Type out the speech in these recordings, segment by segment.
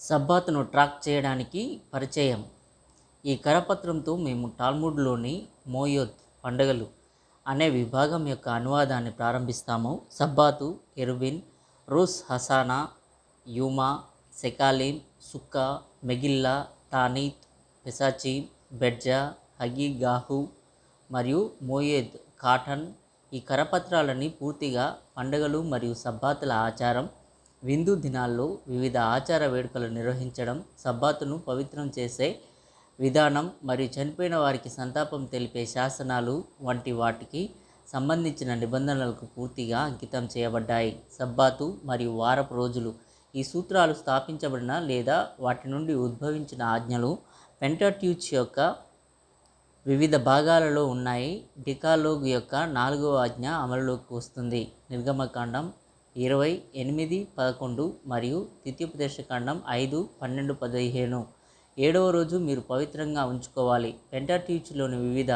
సబ్బాతును track చేయడానికి పరిచయం. ఈ కరపత్రంతో మేము టాల్ముడ్లోని మోయోద్ పండుగలు అనే విభాగం యొక్క అనువాదాన్ని ప్రారంభిస్తాము. సబ్బాతు ఎరుబిన్ రూస్ హసానా యూమా సెకాలిం సుక్కా మెగిల్లా తానీత్ పెసాచి బెడ్జా హగిగాహు మరియు మోయేద్ కాటన్ ఈ కరపత్రాలని పూర్తిగా పండుగలు మరియు సబ్బాతుల ఆచారం విందు దినాల్లో వివిధ ఆచార వేడుకలు నిర్వహించడం సబ్బాతును పవిత్రం చేసే విధానం మరియు చనిపోయిన వారికి సంతాపం తెలిపే శాసనాలు వంటి వాటికి సంబంధించిన నిబంధనలకు పూర్తిగా అంకితం చేయబడ్డాయి. సబ్బాతు మరియు వారపు రోజులు ఈ సూత్రాలు స్థాపించబడిన లేదా వాటి నుండి ఉద్భవించిన ఆజ్ఞలు పెంటట్యూచ్ యొక్క వివిధ భాగాలలో ఉన్నాయి. డికాలోగ్ యొక్క నాలుగవ ఆజ్ఞ అమలులోకి వస్తుంది. నిర్గమకాండం ఇరవై ఎనిమిది పదకొండు మరియు ద్వితీయోపదేశకాండం ఐదు పన్నెండు పదిహేను. ఏడవ రోజు మీరు పవిత్రంగా ఉంచుకోవాలి. పెంటాట్యూచ్లోని వివిధ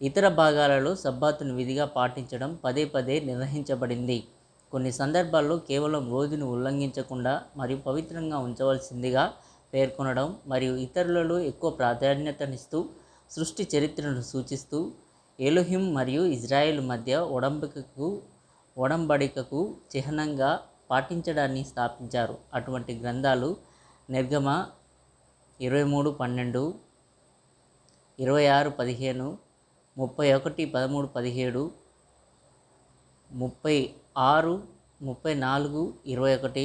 ఇతర భాగాలలో సబ్బాతును విధిగా పాటించడం పదే పదే నిర్వహించబడింది. కొన్ని సందర్భాల్లో కేవలం రోజును ఉల్లంఘించకుండా మరియు పవిత్రంగా ఉంచవలసిందిగా పేర్కొనడం మరియు ఇతరులలో ఎక్కువ ప్రాధాన్యతనిస్తూ సృష్టి చరిత్రను సూచిస్తూ ఎలుహిం మరియు ఇజ్రాయెల్ మధ్య ఒడంబికకు ఒడంబడికకు చిహ్నంగా పాటించడాన్ని స్థాపించారు. అటువంటి గ్రంథాలు నిర్గమ ఇరవై మూడు పన్నెండు ఇరవై ఆరు పదిహేను ముప్పై ఒకటి పదమూడు పదిహేడు ముప్పై ఆరు ముప్పై నాలుగు ఇరవై ఒకటి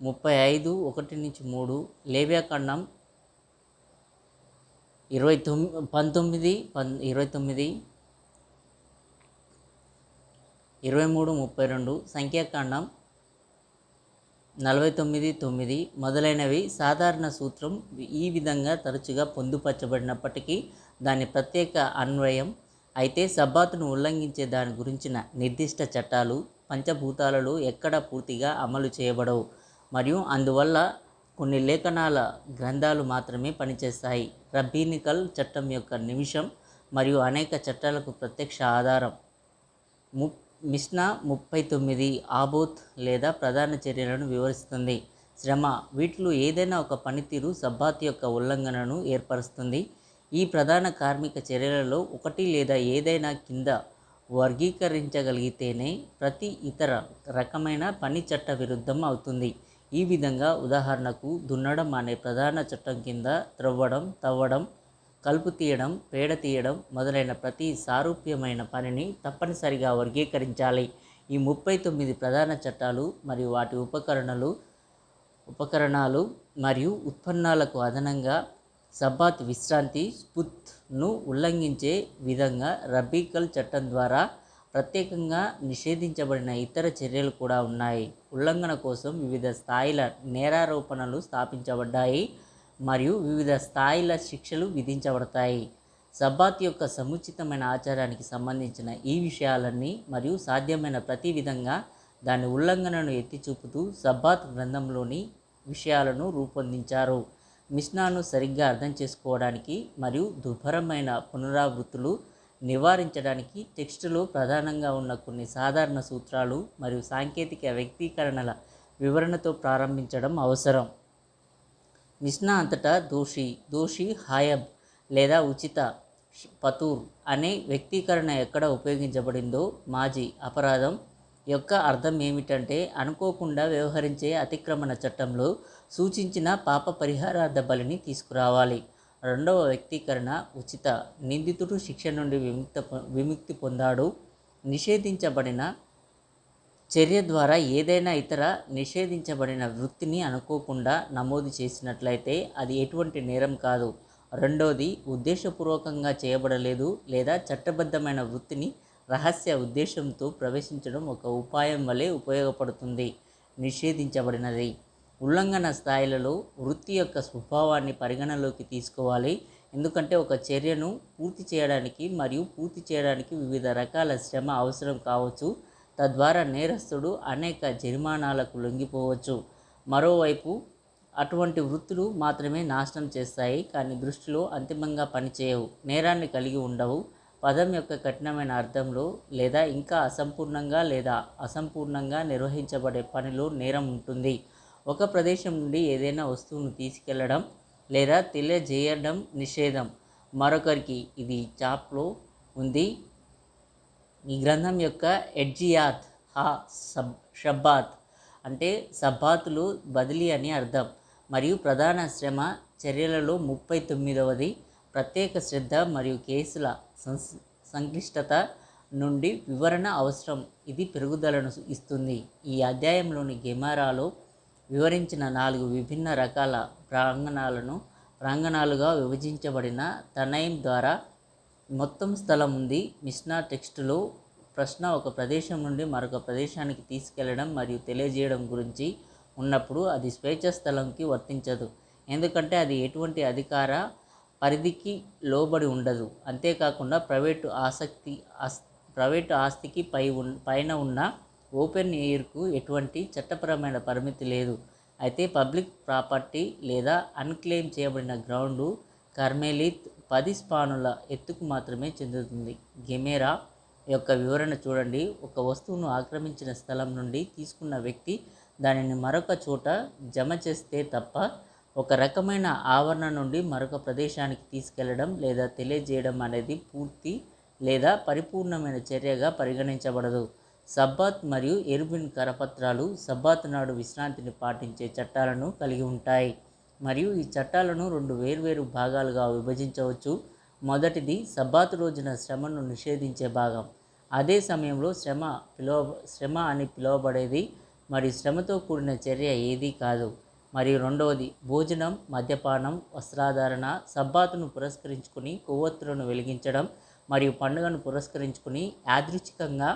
ముప్పై ఐదు ఒకటి నుంచి మూడు లేవ్యాఖండం ఇరవై తొమ్మిది పంతొమ్మిది పన్ ఇరవై తొమ్మిది ఇరవై మూడు ముప్పై రెండు సంఖ్యాకాండం నలభై తొమ్మిది తొమ్మిది మొదలైనవి సాధారణ సూత్రం ఈ విధంగా తరచుగా పొందుపరచబడినప్పటికీ దాని ప్రత్యేక అన్వయం అయితే సబ్బాతును ఉల్లంఘించే దాని గురించిన నిర్దిష్ట చట్టాలు పంచభూతాలలో ఎక్కడ పూర్తిగా అమలు చేయబడవు మరియు అందువల్ల కొన్ని లేఖనాల గ్రంథాలు మాత్రమే పనిచేస్తాయి. రబ్బీనికల్ చట్టం యొక్క నిమిషం మరియు అనేక చట్టాలకు ప్రత్యక్ష ఆధారం. ము మిష్నా ముప్పై తొమ్మిది ఆబోత్ లేదా ప్రధాన చర్యలను వివరిస్తుంది. శ్రమ వీటిలో ఏదైనా ఒక పనితీరు సబ్బాత్ యొక్క ఉల్లంఘనను ఏర్పరుస్తుంది. ఈ ప్రధాన కార్మిక చర్యలలో ఒకటి లేదా ఏదైనా కింద వర్గీకరించగలిగితేనే ప్రతి ఇతర రకమైన పని చట్ట విరుద్ధం అవుతుంది. ఈ విధంగా ఉదాహరణకు దున్నడం అనే ప్రధాన చట్టం కింద త్రవ్వడం తవ్వడం కలుపు తీయడం పేడ తీయడం మొదలైన ప్రతి సారూప్యమైన పనిని తప్పనిసరిగా వర్గీకరించాలి. ఈ ముప్పై తొమ్మిది ప్రధాన చట్టాలు మరియు వాటి ఉపకరణలు ఉపకరణాలు మరియు ఉత్పన్నాలకు అదనంగా సబ్బాత్ విశ్రాంతి స్పుత్ను ఉల్లంఘించే విధంగా రబీకల్ చట్టం ద్వారా ప్రత్యేకంగా నిషేధించబడిన ఇతర చర్యలు కూడా ఉన్నాయి. ఉల్లంఘన కోసం వివిధ స్థాయిల నేరారోపణలు స్థాపించబడ్డాయి. మరియు వివిధ స్థాయిల శిక్షలు విధించబడతాయి. సబ్బాత్ యొక్క సముచితమైన ఆచారానికి సంబంధించిన ఈ విషయాలన్నీ మరియు సాధ్యమైన ప్రతి విధంగా దాని ఉల్లంఘనను ఎత్తి చూపుతూ సబ్బాత్ గ్రంథంలోని విషయాలను రూపొందించారు. మిష్నాను సరిగ్గా అర్థం చేసుకోవడానికి మరియు దుర్భరమైన పునరావృత్తులు నివారించడానికి టెక్స్టులో ప్రధానంగా ఉన్న కొన్ని సాధారణ సూత్రాలు మరియు సాంకేతిక వ్యక్తీకరణల వివరణతో ప్రారంభించడం అవసరం. మిస్నా అంతటా దోషి దోషి హాయబ్ లేదా ఉచిత పతూర్ అనే వ్యక్తీకరణ ఎక్కడ ఉపయోగించబడిందో మాజీ అపరాధం యొక్క అర్థం ఏమిటంటే అనుకోకుండా వ్యవహరించే అతిక్రమణ చట్టంలో సూచించిన పాప పరిహారార్థ బలిని తీసుకురావాలి. రెండవ వ్యక్తీకరణ ఉచిత నిందితుడు శిక్ష నుండి విముక్త విముక్తి పొందాడు. నిషేధించబడిన చర్య ద్వారా ఏదైనా ఇతర నిషేధించబడిన వృత్తిని అనుకోకుండా నమోదు చేసినట్లయితే అది ఎటువంటి నేరం కాదు. రెండోది ఉద్దేశపూర్వకంగా చేయబడలేదు లేదా చట్టబద్ధమైన వృత్తిని రహస్య ఉద్దేశంతో ప్రవేశించడం ఒక ఉపాయం వలె ఉపయోగపడుతుంది. నిషేధించబడినది. ఉల్లంఘన స్థాయిలలో వృత్తి యొక్క స్వభావాన్ని పరిగణలోకి తీసుకోవాలి. ఎందుకంటే ఒక చర్యను పూర్తి చేయడానికి మరియు పూర్తి చేయడానికి వివిధ రకాల శ్రమ అవసరం కావచ్చు. తద్వారా నేరస్తుడు అనేక జరిమానాలకు లొంగిపోవచ్చు. మరోవైపు అటువంటి వృత్తులు మాత్రమే నాశనం చేస్తాయి కానీ దృష్టిలో అంతిమంగా పనిచేయవు నేరాన్ని కలిగి ఉండవు. పదం యొక్క కఠినమైన అర్థంలో లేదా ఇంకా అసంపూర్ణంగా లేదా అసంపూర్ణంగా నిర్వహించబడే పనిలో నేరం ఉంటుంది. ఒక ప్రదేశం నుండి ఏదైనా వస్తువును తీసుకెళ్ళడం లేదా తెలియజేయడం నిషేధం. మరొకరికి ఇది చాప్లో ఉంది. ఈ గ్రంథం యొక్క ఎడ్జియాత్ హా సబ్ షబ్బాత్ అంటే సబ్బాతులు బదిలీ అని అర్థం. మరియు ప్రధాన శ్రమ చర్యలలో ముప్పై తొమ్మిదవది ప్రత్యేక శ్రద్ధ మరియు కేసుల సంస్ సంక్లిష్టత నుండి వివరణ అవసరం. ఇది పెరుగుదలను ఇస్తుంది. ఈ అధ్యాయంలోని గెమారాలో వివరించిన నాలుగు విభిన్న రకాల ప్రాంగణాలను ప్రాంగణాలుగా విభజించబడిన తనైం ద్వారా మొత్తం స్థలం ఉంది. మిష్నా టెక్స్ట్లో ప్రశ్న ఒక ప్రదేశం నుండి మరొక ప్రదేశానికి తీసుకెళ్ళడం మరియు తెలియజేయడం గురించి ఉన్నప్పుడు అది స్వేచ్ఛ స్థలంకి వర్తించదు. ఎందుకంటే అది ఎటువంటి అధికార పరిధికి లోబడి ఉండదు. అంతేకాకుండా ప్రైవేటు ఆసక్తి ఆస్ ప్రైవేటు ఆస్తికి పై ఉన్ పైన ఉన్న ఓపెన్ ఎయిర్కు ఎటువంటి చట్టపరమైన పరిమితి లేదు. అయితే పబ్లిక్ ప్రాపర్టీ లేదా అన్క్లెయిమ్ చేయబడిన గ్రౌండు కర్మేలిత్ పది స్పానుల ఎత్తుకు మాత్రమే చెందుతుంది. గెమెరా యొక్క వివరణ చూడండి. ఒక వస్తువును ఆక్రమించిన స్థలం నుండి తీసుకున్న వ్యక్తి దానిని మరొక చోట జమ చేస్తే తప్ప ఒక రకమైన ఆవరణ నుండి మరొక ప్రదేశానికి తీసుకెళ్ళడం లేదా తెలియజేయడం అనేది పూర్తి లేదా పరిపూర్ణమైన చర్యగా పరిగణించబడదు. సబ్బాత్ మరియు ఎరుబిన్ కరపత్రాలు సబ్బాత్ నాడు విశ్రాంతిని పాటించే చట్టాలను కలిగి ఉంటాయి. మరియు ఈ చట్టాలను రెండు వేర్వేరు భాగాలుగా విభజించవచ్చు. మొదటిది సబ్బాత్ రోజున శ్రమను నిషేధించే భాగం. అదే సమయంలో శ్రమ పిలువ శ్రమ అని పిలువబడేది మరియు శ్రమతో కూడిన చర్య ఏదీ కాదు. మరియు రెండవది భోజనం మద్యపానం వస్త్రాధారణ సబ్బాతును పురస్కరించుకుని కొవ్వొత్తులను వెలిగించడం మరియు పండుగను పురస్కరించుకుని యాదృచ్ఛికంగా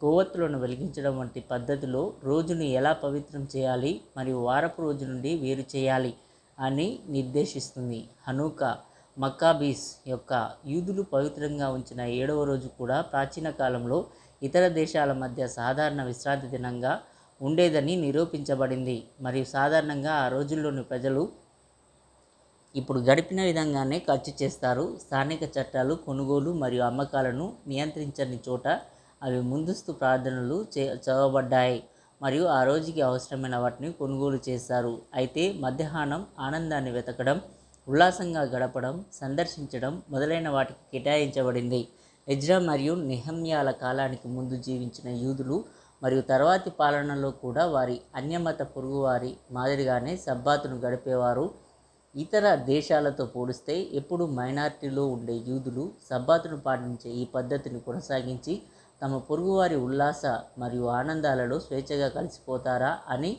కొవ్వొత్తులను వెలిగించడం వంటి పద్ధతిలో రోజును ఎలా పవిత్రం చేయాలి మరియు వారపు రోజు నుండి వేరు చేయాలి అని నిర్దేశిస్తుంది. హనుకా మక్కాబీస్ యొక్క యూదులు పవిత్రంగా ఉంచిన ఏడవ రోజు కూడా ప్రాచీన కాలంలో ఇతర దేశాల మధ్య సాధారణ విశ్రాంతి దినంగా ఉండేదని నిరూపించబడింది. మరియు సాధారణంగా ఆ రోజుల్లోని ప్రజలు ఇప్పుడు గడిపిన విధంగానే ఖర్చు చేస్తారు. స్థానిక చట్టాలు కొనుగోలు మరియు అమ్మకాలను నియంత్రించని చోట అవి ముందస్తు ప్రార్థనలు చే చదవబడ్డాయి. మరియు ఆ రోజుకి అవసరమైన వాటిని కొనుగోలు చేస్తారు అయితే మధ్యాహ్నం ఆనందాన్ని వెతకడం ఉల్లాసంగా గడపడం సందర్శించడం మొదలైన వాటికి కేటాయించబడింది. ఎజ్రా మరియు నిహమ్యాల కాలానికి ముందు జీవించిన యూదులు మరియు తర్వాతి పాలనలో కూడా వారి అన్యమత పొరుగువారి మాదిరిగానే సబ్బాతును గడిపేవారు. ఇతర దేశాలతో పోలిస్తే ఎప్పుడు మైనారిటీలో ఉండే యూదులు సబ్బాతును పాటించే ఈ పద్ధతిని కొనసాగించి తమ పొరుగువారి ఉల్లాస మరియు ఆనందాలలో స్వేచ్ఛగా కలిసిపోతారా అని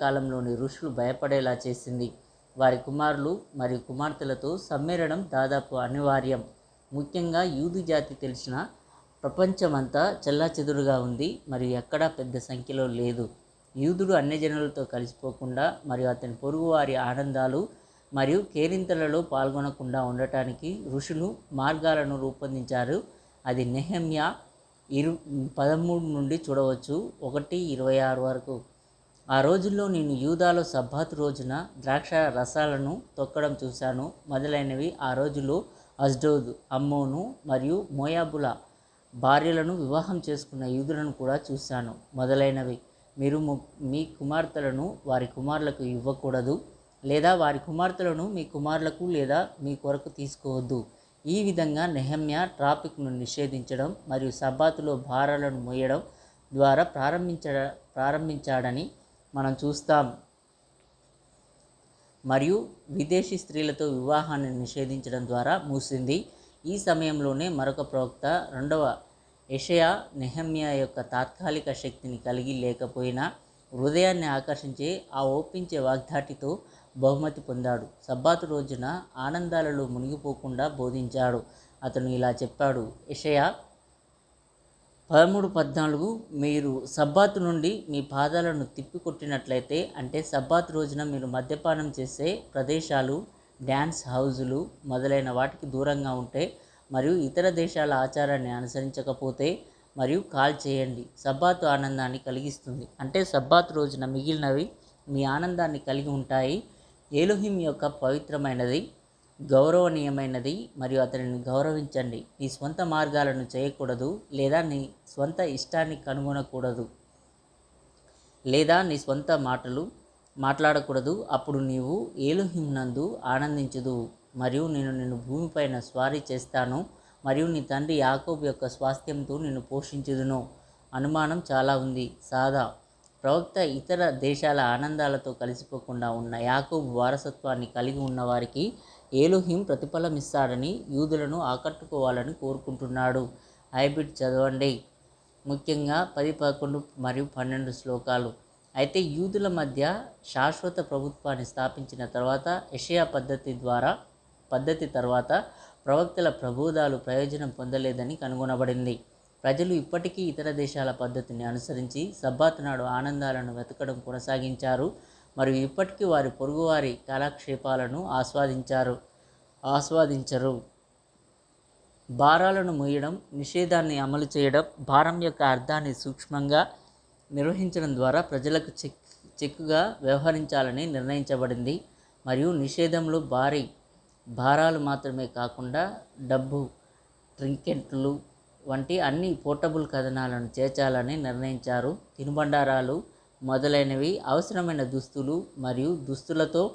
కాలంలోని ఋషులు భయపడేలా చేసింది. వారి కుమారులు మరియు కుమార్తెలతో సమ్మేళనం దాదాపు అనివార్యం. ముఖ్యంగా యూదు జాతి తెలిసిన ప్రపంచమంతా చెల్లాచెదురుగా ఉంది మరియు ఎక్కడా పెద్ద సంఖ్యలో లేదు. యూదుడు అన్ని జనులతో కలిసిపోకుండా మరియు అతని పొరుగువారి ఆనందాలు మరియు కేరింతలలో పాల్గొనకుండా ఉండటానికి ఋషులు మార్గాలను రూపొందించారు. అది నెహమ్యా ఇరు పదమూడు నుండి చూడవచ్చు. ఒకటి ఇరవై ఆరు వరకు. ఆ రోజుల్లో నేను యూదాలో సబ్బాత్ రోజున ద్రాక్ష రసాలను తొక్కడం చూశాను. మొదలైనవి ఆ రోజుల్లో అజ్డోద్ అమ్మోను మరియు మోయాబుల భార్యలను వివాహం చేసుకున్న యూదులను కూడా చూశాను. మొదలైనవి. మీరు ము- మీ కుమార్తెలను వారి కుమారులకు ఇవ్వకూడదు లేదా వారి కుమార్తెలను మీ కుమారులకు లేదా మీ కొరకు తీసుకోవద్దు. ఈ విధంగా నెహమ్యా ట్రాఫిక్ను నిషేధించడం మరియు సబ్బాతులో భారాలను మోయడం ద్వారా ప్రారంభించ ప్రారంభించాడని మనం చూస్తాం. మరియు విదేశీ స్త్రీలతో వివాహాన్ని నిషేధించడం ద్వారా మూసింది ఈ సమయంలోనే మరొక ప్రవక్త రెండవ ఎషయా నెహమ్యా యొక్క తాత్కాలిక శక్తిని కలిగి లేకపోయినా హృదయాన్ని ఆకర్షించే ఆ ఒప్పించే వాగ్దాటితో బహుమతి పొందాడు. సబ్బాతు రోజున ఆనందాలలో మునిగిపోకుండా బోధించాడు. అతను ఇలా చెప్పాడు. యెషయా పదమూడు పద్నాలుగు మీరు సబ్బాతు నుండి మీ పాదాలను తిప్పికొట్టినట్లయితే అంటే సబ్బాతు రోజున మీరు మద్యపానం చేసే ప్రదేశాలు డ్యాన్స్ హౌజులు మొదలైన వాటికి దూరంగా ఉంటే మరియు ఇతర దేశాల ఆచారాన్ని అనుసరించకపోతే మరియు కాల్ చేయండి. సబ్బాతు ఆనందాన్ని కలిగిస్తుంది. అంటే సబ్బాతు రోజున మిగిలినవి మీ ఆనందాన్ని కలిగి ఉంటాయి. ఏలుహిం యొక్క పవిత్రమైనది గౌరవనీయమైనది మరియు అతనిని గౌరవించండి. నీ స్వంత మార్గాలను చేయకూడదు లేదా నీ స్వంత ఇష్టాన్ని కనుగొనకూడదు లేదా నీ స్వంత మాటలు మాట్లాడకూడదు. అప్పుడు నీవు ఏలుహిం నందు ఆనందించదు మరియు నేను నిన్ను భూమిపైన స్వారీ చేస్తాను మరియు నీ తండ్రి యాకోబు యొక్క స్వాస్థ్యంతో నిన్ను పోషించుదును. అనుమానం చాలా ఉంది. సాదా ప్రవక్త ఇతర దేశాల ఆనందాలతో కలిసిపోకుండా ఉన్న యాకూబ్ వారసత్వాన్ని కలిగి ఉన్నవారికి ఏలుహిం ప్రతిఫలమిస్తాడని యూదులను ఆకట్టుకోవాలని కోరుకుంటున్నాడు. హైబ్రిడ్ చదవండి. ముఖ్యంగా పది పదకొండు మరియు పన్నెండు శ్లోకాలు. అయితే యూదుల మధ్య శాశ్వత ప్రభుత్వాన్ని స్థాపించిన తర్వాత యషయా పద్ధతి ద్వారా పద్ధతి తర్వాత ప్రవక్తల ప్రబోధాలు ప్రయోజనం పొందలేదని కనుగొనబడింది. ప్రజలు ఇప్పటికీ ఇతర దేశాల పద్ధతిని అనుసరించి సబ్బాత్ నాడు ఆనందాలను వెతకడం కొనసాగించారు. మరియు ఇప్పటికీ వారి పొరుగువారి కాలక్షేపాలను ఆస్వాదించారు. ఆస్వాదించరు. భారాలను మూయడం నిషేధాన్ని అమలు చేయడం భారం యొక్క అర్థాన్ని సూక్ష్మంగా నిర్వహించడం ద్వారా ప్రజలకు చెక్ చెక్కుగా వ్యవహరించాలని నిర్ణయించబడింది. మరియు నిషేధంలో భారీ భారాలు మాత్రమే కాకుండా డబ్బు ట్రింకెట్లు వంటి అన్ని పోర్టబుల్ కథనాలను చేర్చాలని నిర్ణయించారు. తినుబండారాలు మొదలైనవి అవసరమైన దుస్తులు మరియు దుస్తులతో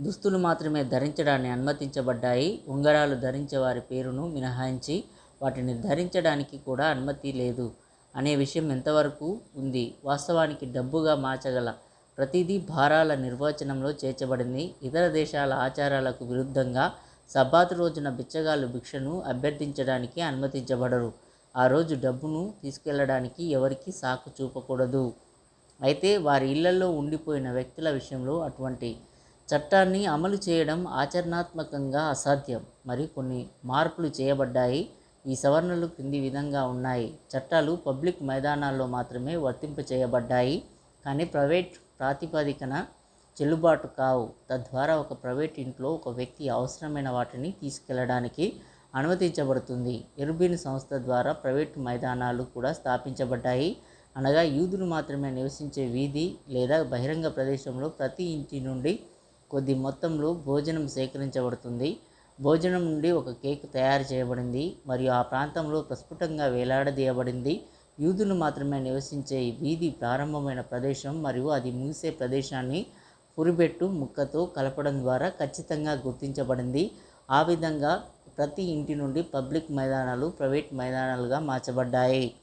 దుస్తులు మాత్రమే ధరించడాన్ని అనుమతించబడ్డాయి. ఉంగరాలు ధరించే వారి పేరును మినహాయించి వాటిని ధరించడానికి కూడా అనుమతి లేదు అనే విషయం ఎంతవరకు ఉంది? వాస్తవానికి డబ్బుగా మార్చగల ప్రతిదీ భారాల నిర్వచనంలో చేర్చబడింది. ఇతర దేశాల ఆచారాలకు విరుద్ధంగా సబ్బాతు రోజున బిచ్చగాళ్ళు భిక్షను అభ్యర్థించడానికి అనుమతించబడరు. ఆ రోజు డబ్బును తీసుకెళ్ళడానికి ఎవరికి సాకు చూపకూడదు. అయితే వారి ఇళ్ళలో ఉండిపోయిన వ్యక్తుల విషయంలో అటువంటి చట్టాన్ని అమలు చేయడం ఆచరణాత్మకంగా అసాధ్యం. మరి కొన్ని మార్పులు చేయబడ్డాయి. ఈ సవరణలు క్రింది విధంగా ఉన్నాయి. చట్టాలు పబ్లిక్ మైదానాల్లో మాత్రమే వర్తింప చేయబడ్డాయి కానీ ప్రైవేట్ ప్రాతిపదికన చెల్లుబాటు కావు. తద్వారా ఒక ప్రైవేట్ ఇంట్లో ఒక వ్యక్తి అవసరమైన వాటిని తీసుకెళ్ళడానికి అనుమతించబడుతుంది. ఎరుబిన్ సంస్థ ద్వారా ప్రైవేట్ మైదానాలు కూడా స్థాపించబడ్డాయి. అనగా యూదులు మాత్రమే నివసించే వీధి లేదా బహిరంగ ప్రదేశంలో ప్రతి ఇంటి నుండి కొద్ది మొత్తంలో భోజనం సేకరించబడుతుంది. భోజనం నుండి ఒక కేక్ తయారు చేయబడింది మరియు ఆ ప్రాంతంలో ప్రస్ఫుటంగా వేలాడదీయబడింది. యూదులు మాత్రమే నివసించే వీధి ప్రారంభమైన ప్రదేశం మరియు అది ముగిసే ప్రదేశాన్ని పురిబెట్టు ముక్కతో కలపడం ద్వారా ఖచ్చితంగా గుర్తించబడింది. ఆ విధంగా ప్రతి ఇంటి నుండి పబ్లిక్ మైదానాలు ప్రైవేట్ మైదానాలుగా మార్చబడ్డాయి.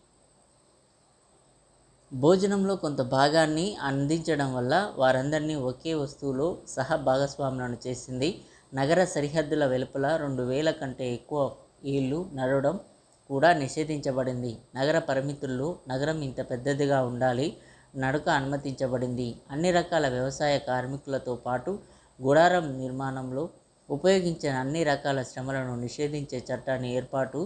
భోజనంలో కొంత భాగాన్ని అందించడం వల్ల వారందరినీ ఒకే వస్తువులో సహ భాగస్వాములను చేసింది. నగర సరిహద్దుల వెలుపల రెండు వేల కంటే ఎక్కువ ఏళ్ళు నడవడం కూడా నిషేధించబడింది. నగర పరిమితుల్లో నగరం ఇంత పెద్దదిగా ఉండాలి. నడక అనుమతించబడింది. అన్ని రకాల వ్యవసాయ కార్మికులతో పాటు గుడారం నిర్మాణంలో ఉపయోగించిన అన్ని రకాల శ్రమలను నిషేధించే చట్టాన్ని ఏర్పాటు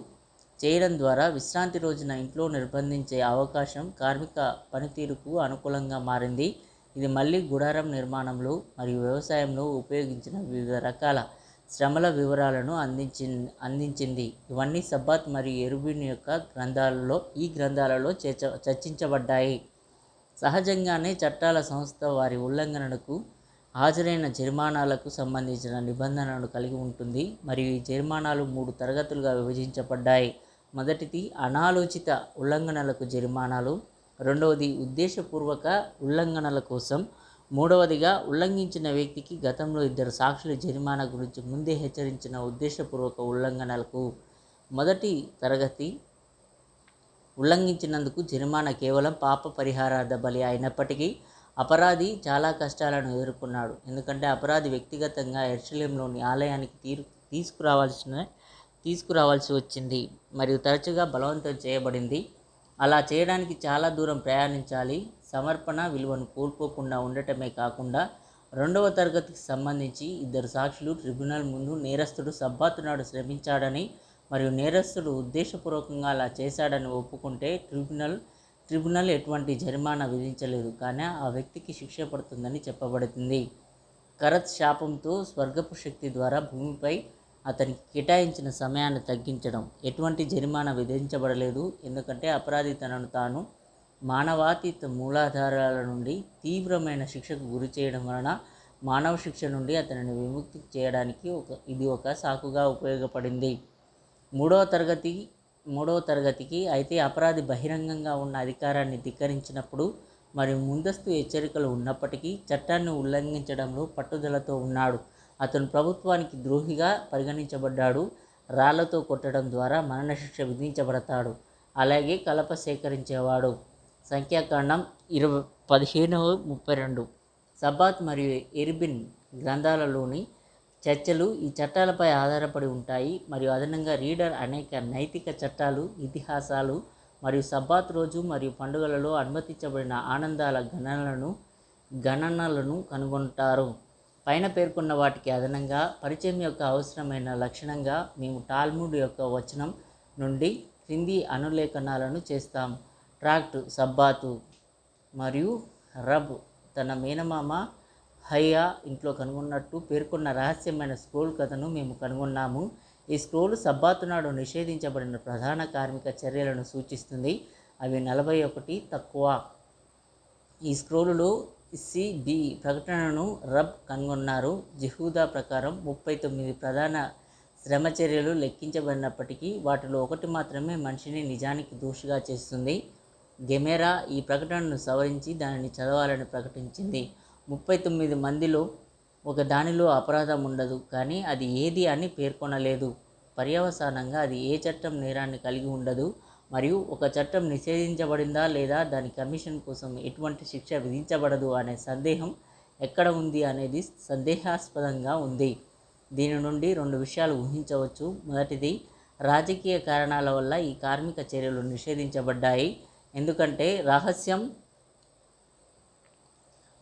చేయడం ద్వారా విశ్రాంతి రోజున ఇంట్లో నిర్బంధించే అవకాశం కార్మిక పనితీరుకు అనుకూలంగా మారింది. ఇది మళ్ళీ గుడారం నిర్మాణంలో మరియు వ్యవసాయంలో ఉపయోగించిన వివిధ రకాల శ్రమల వివరాలను అందించి అందించింది. ఇవన్నీ సబ్బాత్ మరియు ఎరుబిన్ యొక్క గ్రంథాలలో ఈ గ్రంథాలలో చర్చ చర్చించబడ్డాయి. సహజంగానే చట్టాల సంస్థ వారి ఉల్లంఘనకు హాజరైన జరిమానాలకు సంబంధించిన నిబంధనలను కలిగి ఉంటుంది. మరియు ఈ జరిమానాలు మూడు తరగతులుగా విభజించబడ్డాయి. మొదటిది అనాలోచిత ఉల్లంఘనలకు జరిమానాలు. రెండవది ఉద్దేశపూర్వక ఉల్లంఘనల కోసం. మూడవదిగా ఉల్లంఘించిన వ్యక్తికి గతంలో ఇద్దరు సాక్షులు జరిమానా గురించి ముందే హెచ్చరించిన ఉద్దేశపూర్వక ఉల్లంఘనలకు. మొదటి తరగతి ఉల్లంఘించినందుకు జరిమానా కేవలం పాప పరిహారార్థ బలి అయినప్పటికీ అపరాధి చాలా కష్టాలను ఎదుర్కొన్నాడు. ఎందుకంటే అపరాధి వ్యక్తిగతంగా ఎర్షలేంలోని ఆలయానికి తీరు తీసుకురావాల్సిన తీసుకురావాల్సి వచ్చింది. మరియు తరచుగా బలవంతం చేయబడింది. అలా చేయడానికి చాలా దూరం ప్రయాణించాలి. సమర్పణ విలువను కోల్పోకుండా ఉండటమే కాకుండా రెండవ తరగతికి సంబంధించి ఇద్దరు సాక్షులు ట్రిబ్యునల్ ముందు నేరస్తుడు సబ్బాతు నాడు శ్రమించాడని మరియు నేరస్తుడు ఉద్దేశపూర్వకంగా అలా చేశాడని ఒప్పుకుంటే ట్రిబ్యునల్ ట్రిబ్యునల్ ఎటువంటి జరిమానా విధించలేదు. కానీ ఆ వ్యక్తికి శిక్ష పడుతుందని చెప్పబడుతుంది. కరత్ శాపంతో స్వర్గపు శక్తి ద్వారా భూమిపై అతనికి కేటాయించిన సమయాన్ని తగ్గించడం. ఎటువంటి జరిమానా విధించబడలేదు. ఎందుకంటే అపరాధి తనను తాను మానవాతీత మూలాధారాల నుండి తీవ్రమైన శిక్షకు గురి చేయడం వలన మానవ శిక్ష నుండి అతనిని విముక్తి చేయడానికి ఒక ఇది ఒక సాకుగా ఉపయోగపడింది. మూడవ తరగతి మూడవ తరగతికి అయితే అపరాధి బహిరంగంగా ఉన్న అధికారాన్ని ధిక్కరించినప్పుడు మరియు ముందస్తు హెచ్చరికలు ఉన్నప్పటికీ చట్టాన్ని ఉల్లంఘించడంలో పట్టుదలతో ఉన్నాడు. అతను ప్రభుత్వానికి ద్రోహిగా పరిగణించబడ్డాడు. రాళ్ళతో కొట్టడం ద్వారా మరణశిక్ష విధించబడతాడు. అలాగే కలప సేకరించేవాడు. సంఖ్యాకాండం ఇరవై పదిహేను ముప్పై రెండు. సబాత్ మరియు ఎర్బిన్ గ్రంథాలలోని చర్చలు ఈ చట్టాలపై ఆధారపడి ఉంటాయి. మరియు అదనంగా రీడర్ అనేక నైతిక చట్టాలు ఇతిహాసాలు మరియు సబ్బాత్ రోజు మరియు పండుగలలో అనుమతించబడిన ఆనందాల గణనలను గణనలను కనుగొంటారు. పైన పేర్కొన్న వాటికి అదనంగా పరిచయం యొక్క అవసరమైన లక్షణంగా మేము టాల్ముడ్ యొక్క వచనం నుండి క్రింది అనులేఖనాలను చేస్తాం. ట్రాక్ట్ సబ్బాతు మరియు రబ్ తన మేనమామ హయ్యా ఇంట్లో కనుగొన్నట్టు పేర్కొన్న రహస్యమైన స్క్రోల్ కథను మేము కనుగొన్నాము. ఈ స్క్రోల్ సబ్బాతు నాడు నిషేధించబడిన ప్రధాన కార్మిక చర్యలను సూచిస్తుంది. అవి నలభై ఒకటి తక్కువ. ఈ స్క్రోలులో సిబి ప్రకటనను రబ్ కనుగొన్నారు. జిహూదా ప్రకారం ముప్పై తొమ్మిది ప్రధాన శ్రమ చర్యలు లెక్కించబడినప్పటికీ వాటిలో ఒకటి మాత్రమే మనిషిని నిజానికి దోషిగా చేస్తుంది. గెమెరా ఈ ప్రకటనను సవరించి దానిని చదవాలని ప్రకటించింది. ముప్పై తొమ్మిది మందిలో ఒక దానిలో అపరాధం ఉండదు. కానీ అది ఏది అని పేర్కొనలేదు. పర్యవసానంగా అది ఏ చట్టం నేరాన్ని కలిగి ఉండదు. మరియు ఒక చట్టం నిషేధించబడిందా లేదా దాని కమిషన్ కోసం ఎటువంటి శిక్ష విధించబడదు అనే సందేహం ఎక్కడ ఉంది అనేది సందేహాస్పదంగా ఉంది. దీని నుండి రెండు విషయాలు ఊహించవచ్చు. మొదటిది రాజకీయ కారణాల వల్ల ఈ కార్మిక చర్యలు నిషేధించబడ్డాయి. ఎందుకంటే రహస్యం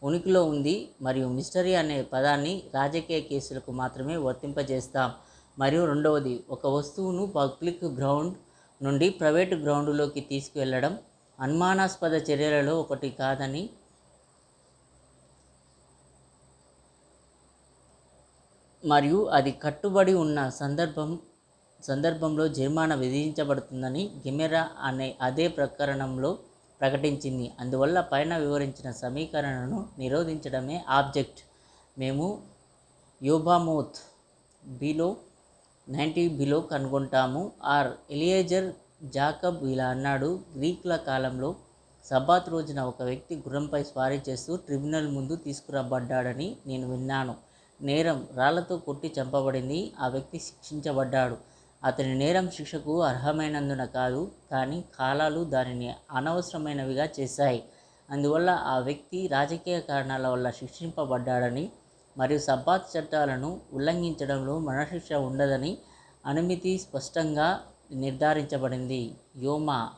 ఉనికిలో ఉంది మరియు మిస్టరీ అనే పదాన్ని రాజకీయ కేసులకు మాత్రమే వర్తింపజేస్తాం. మరియు రెండవది ఒక వస్తువును పబ్లిక్ గ్రౌండ్ నుండి ప్రైవేటు గ్రౌండ్లోకి తీసుకువెళ్ళడం అనుమానాస్పద చర్యలలో ఒకటి కాదని మరియు అది కట్టుబడి ఉన్న సందర్భం సందర్భంలో జరిమానా విధించబడుతుందని గిమెరా అనే అదే ప్రకరణంలో ప్రకటించింది. అందువల్ల పైన వివరించిన సమీకరణను నిరోధించడమే ఆబ్జెక్ట్. మేము యోబామోత్ బిలో నైంటీ బిలో కనుగొంటాము. ఆర్. ఎలియేజర్ జాకబ్ ఇలా అన్నాడు. గ్రీకుల కాలంలో సబాత్ రోజున ఒక వ్యక్తి గుర్రంపై స్వారీ చేస్తూ ట్రిబ్యునల్ ముందు తీసుకురాబడ్డాడని నేను విన్నాను. నేరం రాళ్ళతో కొట్టి చంపబడింది. ఆ వ్యక్తి శిక్షించబడ్డాడు. అతని నేరం శిక్షకు అర్హమైనందున కాదు కానీ కాలాలు దానిని అనవసరమైనవిగా చేశాయి. అందువల్ల ఆ వ్యక్తి రాజకీయ కారణాల వల్ల శిక్షింపబడ్డాడని మరియు సబ్బాత్ చట్టాలను ఉల్లంఘించడంలో మరణశిక్ష ఉండదని అనుమతి స్పష్టంగా నిర్ధారించబడింది. యోమా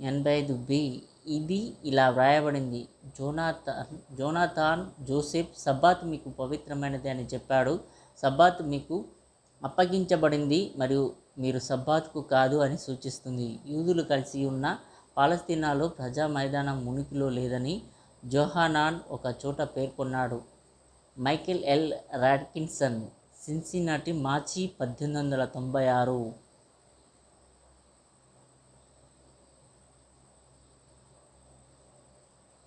ఎనభై ఐదు బి. ఇది ఇలా వ్రాయబడింది. జోనాథాన్ జోనాథాన్ జోసెఫ్ సబ్బాత్ మీకు పవిత్రమైనది అని చెప్పాడు. సబ్బాత్ మీకు అప్పగించబడింది మరియు మీరు సబ్బాత్కు కాదు అని సూచిస్తుంది. యూదులు కలిసి ఉన్న పాలస్తీనాలో ప్రజా మైదానం ఉనికిలో లేదని జోహానాన్ ఒక చోట పేర్కొన్నాడు. Michael L. Rodkinson Cincinnati March పద్దెనిమిది వందల తొంభై ఆరు.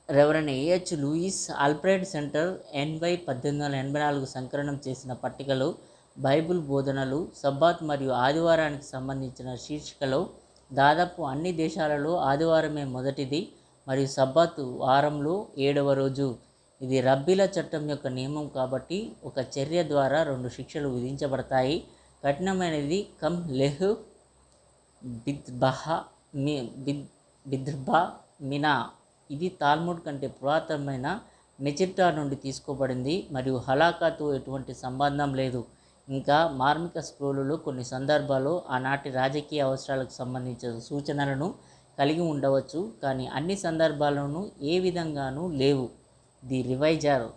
Reverend A H Lewis Alfred Center NY పద్దెనిమిది వందల ఎనభై నాలుగు సంకలనం చేసిన పట్టికలో బైబిల్ బోధనలు సబ్బాత్ మరియు ఆదివారానికి సంబంధించిన శీర్షికలో దాదాపు అన్ని దేశాలలో ఆదివారమే మొదటిది మరియు సబ్బాత్ వారంలో ఏడవ రోజు. ఇది రబ్బీల చట్టం యొక్క నియమం కాబట్టి ఒక చర్య ద్వారా రెండు శిక్షలు విధించబడతాయి. కఠినమైనది కమ్ లెహ్ బిద్బహ మీ బిద్ బిద్బా మినా. ఇది తాల్ముడ్ కంటే పురాతనమైన మెచిట్టా నుండి తీసుకోబడింది మరియు హలాకాతో ఎటువంటి సంబంధం లేదు. ఇంకా మార్మిక స్క్రోలులో కొన్ని సందర్భాల్లో ఆనాటి రాజకీయ అవసరాలకు సంబంధించిన సూచనలను కలిగి ఉండవచ్చు. కానీ అన్ని సందర్భాల్లోనూ ఏ విధంగానూ లేవు. The reviser.